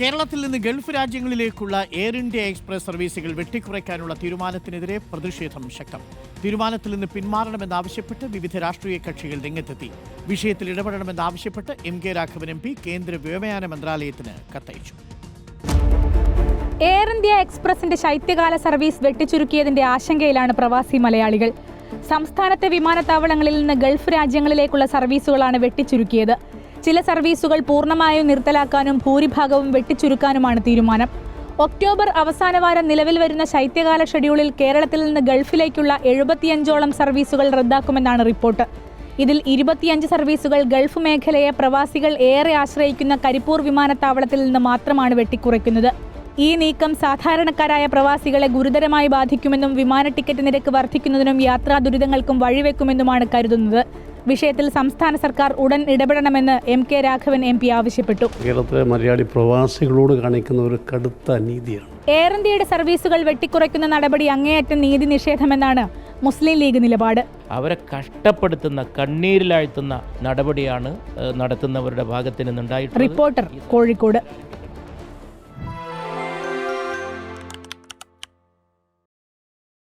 കേരളത്തിൽ നിന്ന് ഗൾഫ് രാജ്യങ്ങളിലേക്കുള്ള എയർ ഇന്ത്യ എക്സ്പ്രസ് സർവീസുകൾ വെട്ടിക്കുറയ്ക്കാനുള്ള തീരുമാനത്തിനെതിരെ പ്രതിഷേധം ശക്തം. തീരുമാനത്തിൽ നിന്ന് പിന്മാറണമെന്നാവശ്യപ്പെട്ട് വിവിധ രാഷ്ട്രീയ കക്ഷികൾ രംഗത്തെത്തി. വിഷയത്തിൽ ഇടപെടണമെന്നാവശ്യപ്പെട്ട് M K Raghavan M P കേന്ദ്ര വ്യോമയാന മന്ത്രാലയത്തിന് കത്തയച്ചു. എയർ ഇന്ത്യ എക്സ്പ്രസിന്റെ ശൈത്യകാല സർവീസ് വെട്ടിച്ചുരുക്കിയതിന്റെ ആശങ്കയിലാണ് പ്രവാസി മലയാളികൾ. സംസ്ഥാനത്തെ വിമാനത്താവളങ്ങളിൽ നിന്ന് ഗൾഫ് രാജ്യങ്ങളിലേക്കുള്ള സർവീസുകളാണ് വെട്ടിച്ചുരുക്കിയത്. ചില സർവീസുകൾ പൂർണമായും നിർത്തലാക്കാനും ഭൂരിഭാഗവും വെട്ടിച്ചുരുക്കാനുമാണ് തീരുമാനം. ഒക്ടോബർ അവസാന വാരം നിലവിൽ വരുന്ന ശൈത്യകാല ഷെഡ്യൂളിൽ കേരളത്തിൽ നിന്ന് ഗൾഫിലേക്കുള്ള എഴുപത്തിയഞ്ചോളം സർവീസുകൾ റദ്ദാക്കുമെന്നാണ് റിപ്പോർട്ട്. ഇതിൽ ഇരുപത്തിയഞ്ച് സർവീസുകൾ ഗൾഫ് മേഖലയെ പ്രവാസികൾ ഏറെ ആശ്രയിക്കുന്ന കരിപ്പൂർ വിമാനത്താവളത്തിൽ നിന്ന് മാത്രമാണ് വെട്ടിക്കുറയ്ക്കുന്നത്. ഈ നീക്കം സാധാരണക്കാരായ പ്രവാസികളെ ഗുരുതരമായി ബാധിക്കുമെന്നും വിമാന ടിക്കറ്റ് നിരക്ക് വർദ്ധിക്കുന്നതിനും യാത്രാ ദുരിതങ്ങൾക്കും വഴിവെക്കുമെന്നുമാണ് കരുതുന്നത്. വിഷയത്തിൽ സംസ്ഥാന സർക്കാർ ഉടൻ ഇടപെടണമെന്ന് M K Raghavan M P ആവശ്യപ്പെട്ടു. കേരളത്തിലെ മലയാളി പ്രവാസികളോട് കാണിക്കുന്ന ഒരു കടുത്ത അനീതിയാണ്. എയർ ഇന്ത്യയുടെ സർവീസുകൾ വെട്ടിക്കുറയ്ക്കുന്ന നടപടി അങ്ങേയറ്റം നീതി നിഷേധമെന്നാണ് മുസ്ലിം ലീഗ് നിലപാട്. അവരെ കഷ്ടപ്പെടുത്തുന്ന കണ്ണീരിലാഴ്ത്തുന്ന നടപടിയാണ് നടത്തുന്നവരുടെ ഭാഗത്ത് നിന്നുണ്ടായിട്ടുള്ളത്. റിപ്പോർട്ടർ കോഴിക്കോട്.